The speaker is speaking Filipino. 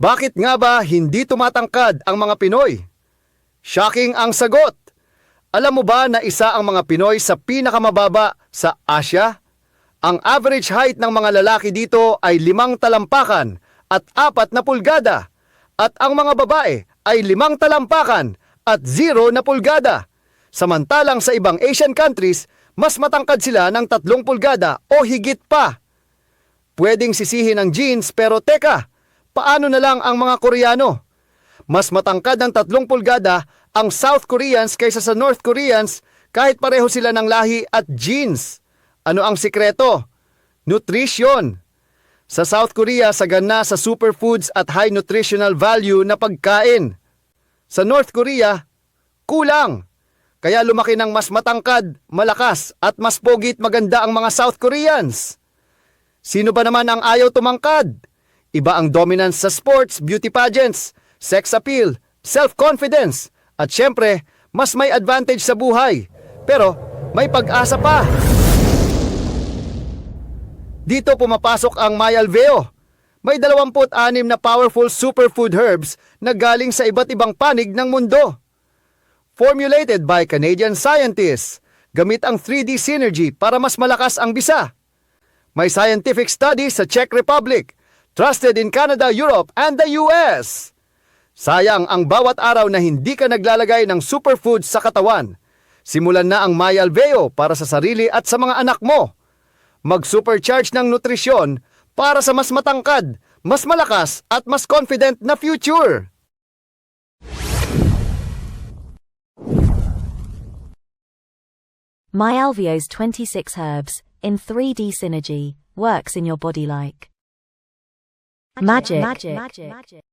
Bakit nga ba hindi tumatangkad ang mga Pinoy? Shocking ang sagot! Alam mo ba na isa ang mga Pinoy sa pinakamababa sa Asia? Ang average height ng mga lalaki dito ay limang talampakan at apat na pulgada. At ang mga babae ay limang talampakan at zero na pulgada. Samantalang sa ibang Asian countries, mas matangkad sila ng tatlong pulgada o higit pa. Pwedeng sisihin ang jeans pero teka, paano na lang ang mga Koreano? Mas matangkad ng tatlong pulgada ang South Koreans kaysa sa North Koreans kahit pareho sila ng lahi at genes. Ano ang sikreto? Nutrition. Sa South Korea, sagana sa superfoods at high nutritional value na pagkain. Sa North Korea, kulang. Kaya lumaki ng mas matangkad, malakas at mas pogit maganda ang mga South Koreans. Sino ba naman ang ayaw tumangkad? Iba ang dominance sa sports, beauty pageants, sex appeal, self-confidence, at syempre, mas may advantage sa buhay. Pero may pag-asa pa. Dito pumapasok ang Mayalveo. May 26 na powerful superfood herbs na galing sa iba't ibang panig ng mundo. Formulated by Canadian scientists, gamit ang 3D Synergy para mas malakas ang bisa. May scientific study sa Czech Republic, trusted in Canada, Europe, and the US. Sayang ang bawat araw na hindi ka naglalagay ng superfoods sa katawan. Simulan na ang Mayalveo para sa sarili at sa mga anak mo. Mag-supercharge ng nutrisyon para sa mas matangkad, mas malakas at mas confident na future. MyAlveo's 26 herbs in 3D synergy works in your body like magic, magic, magic. magic.